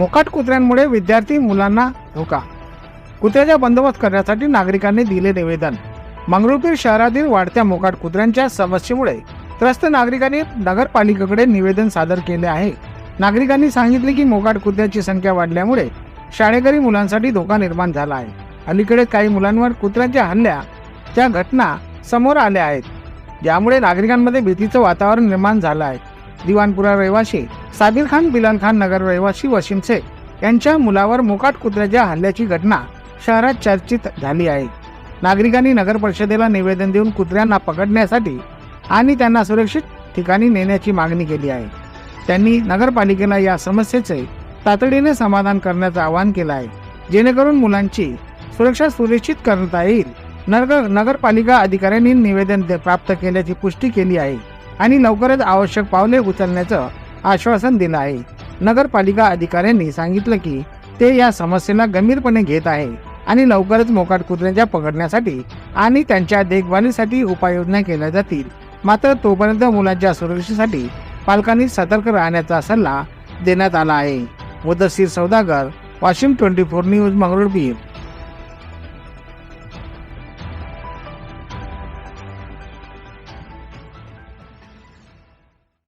मोकाट कुत्र्यांमुळे विद्यार्थी मुलांना धोका. कुत्र्याचा बंदोबस्त करण्यासाठी नागरिकांनी दिले निवेदन. मंगरुळपीर शहरातील वाढत्या मोकाट कुत्र्यांच्या समस्येमुळे त्रस्त नागरिकांनी नगरपालिकेकडे निवेदन सादर केले आहे. नागरिकांनी सांगितले की मोकाट कुत्र्याची संख्या वाढल्यामुळे शाळेकरी मुलांसाठी धोका निर्माण झाला आहे. अलीकडे काही मुलांवर कुत्र्यांच्या हल्ल्याच्या घटना समोर आल्या आहेत. ज्यामुळे नागरिकांमध्ये भीतीचं वातावरण निर्माण झालं आहे. दिवाणपुरा रहिवासी साबिर खान बिलाल खान नगर रहिवासी वसीम शेख यांच्या मुलावर मोकाट कुत्र्याच्या हल्ल्याची घटना शहरात चर्चित झाली आहे. नागरिकांनी नगर परिषदेला निवेदन देऊन कुत्र्यांना पकडण्यासाठी आणि त्यांना सुरक्षित ठिकाणी नेण्याची मागणी केली आहे. त्यांनी नगरपालिकेला या समस्येचे तातडीने समाधान करण्याचं आवाहन केलं आहे. जेणेकरून मुलांची सुरक्षा सुनिश्चित करता येईल. नगर नगरपालिका अधिकाऱ्यांनी निवेदन प्राप्त केल्याची पुष्टी केली आहे. आणि लवकरच आवश्यक पावले उचलण्याचं आश्वासन दिलं आहे. नगरपालिका अधिकाऱ्यांनी सांगितलं की ते या समस्येला गंभीरपणे घेत आहे आणि लवकरच मोकाट कुत्र्यांच्या पकडण्यासाठी आणि त्यांच्या देखभालीसाठी उपाययोजना केल्या जातील. मात्र तोपर्यंत मुलांच्या सुरक्षेसाठी पालकांनी सतर्क राहण्याचा सल्ला देण्यात आला आहे. Mudasir Saudagar Washim twenty four news Mangrulpir.